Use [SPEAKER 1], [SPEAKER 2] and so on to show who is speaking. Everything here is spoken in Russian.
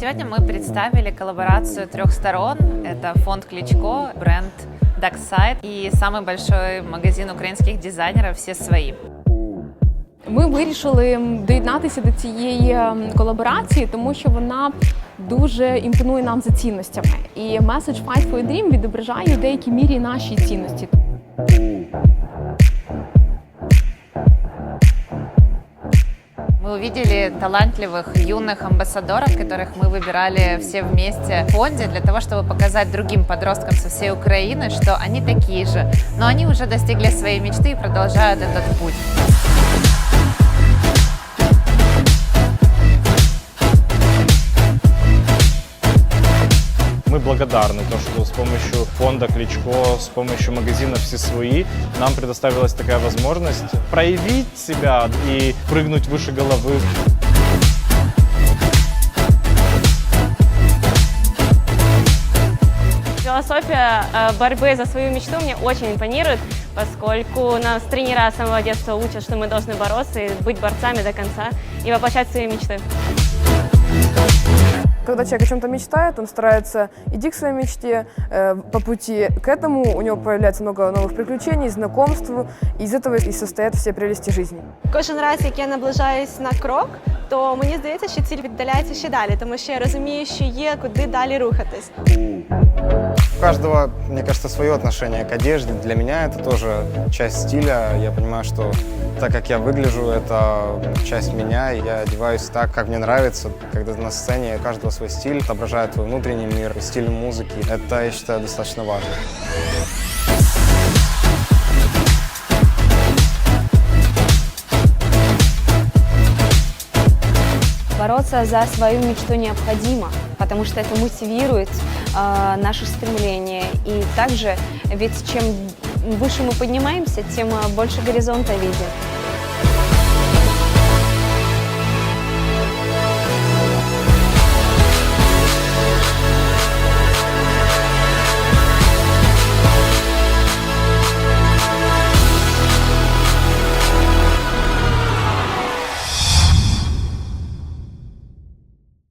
[SPEAKER 1] Сегодня мы представили коллаборацию трех сторон. Это фонд Кличко, бренд Darkside и самый большой магазин украинских дизайнеров «Все свои».
[SPEAKER 2] Ми вирішили доєднатися до цієї ем, колаборації, тому що вона дуже імпонує нам за цінностями. І меседж Fight for a Dream відображає в деякій мірі наші цінності.
[SPEAKER 1] Мы увидели талантливых юных амбассадоров, которых мы выбирали все вместе в фонде для того, чтобы показать другим подросткам со всей Украины, что они такие же, но они уже достигли своей мечты и продолжают этот путь.
[SPEAKER 3] Благодарны, то, что с помощью фонда Кличко, с помощью магазина «Все свои» нам предоставилась такая возможность проявить себя и прыгнуть выше головы.
[SPEAKER 4] Философия э, борьбы за свою мечту мне очень импонирует, поскольку нас тренера с самого детства учат, что мы должны бороться и быть борцами до конца и воплощать свои мечты.
[SPEAKER 5] Когда человек о чем-то мечтает, он старается идти к своей мечте, э, по пути к этому у него появляется много новых приключений, знакомств, и из этого и состоят все прелести жизни.
[SPEAKER 6] Кожен раз, як я наближаюсь на крок, то мені здається, що ціль віддаляється ще далі, тому що я розумію, що є куди далі рухатись.
[SPEAKER 7] Каждого, мне кажется, свое отношение к одежде. Для меня это тоже часть стиля. Я понимаю, что так как я выгляжу, это часть меня. и Я одеваюсь так, как мне нравится. Когда на сцене, у каждого свой стиль, отображает твой внутренний мир, стиль музыки. Это, я считаю, достаточно важно.
[SPEAKER 8] Бороться за свою мечту необходимо, потому что это мотивирует э, наше стремление. И также, ведь чем выше мы поднимаемся, тем э, больше горизонта видим.